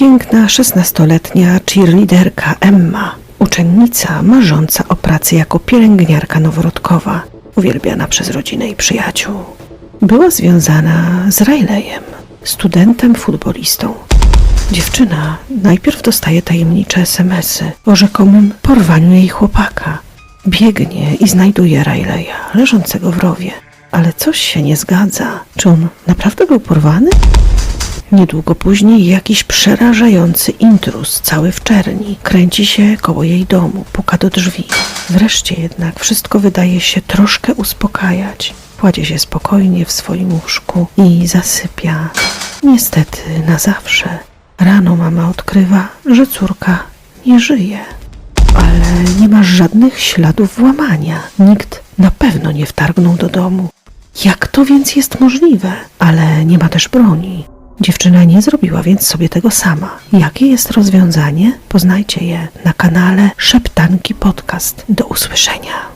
Piękna, szesnastoletnia cheerleaderka Emma, uczennica marząca o pracy jako pielęgniarka noworodkowa, uwielbiana przez rodzinę i przyjaciół. Była związana z Rileyem, studentem futbolistą. Dziewczyna najpierw dostaje tajemnicze smsy o rzekomym porwaniu jej chłopaka. Biegnie i znajduje Rileya leżącego w rowie. Ale coś się nie zgadza. Czy on naprawdę był porwany? Niedługo później jakiś przerażający intruz, cały w czerni, kręci się koło jej domu, puka do drzwi. Wreszcie jednak wszystko wydaje się troszkę uspokajać. Kładzie się spokojnie w swoim łóżku i zasypia. Niestety na zawsze. Rano mama odkrywa, że córka nie żyje. Ale nie ma żadnych śladów włamania. Nikt na pewno nie wtargnął do domu. Jak to więc jest możliwe? Ale nie ma też broni. Dziewczyna nie zrobiła więc sobie tego sama. Jakie jest rozwiązanie? Poznajcie je na kanale Szeptanki Podcast. Do usłyszenia.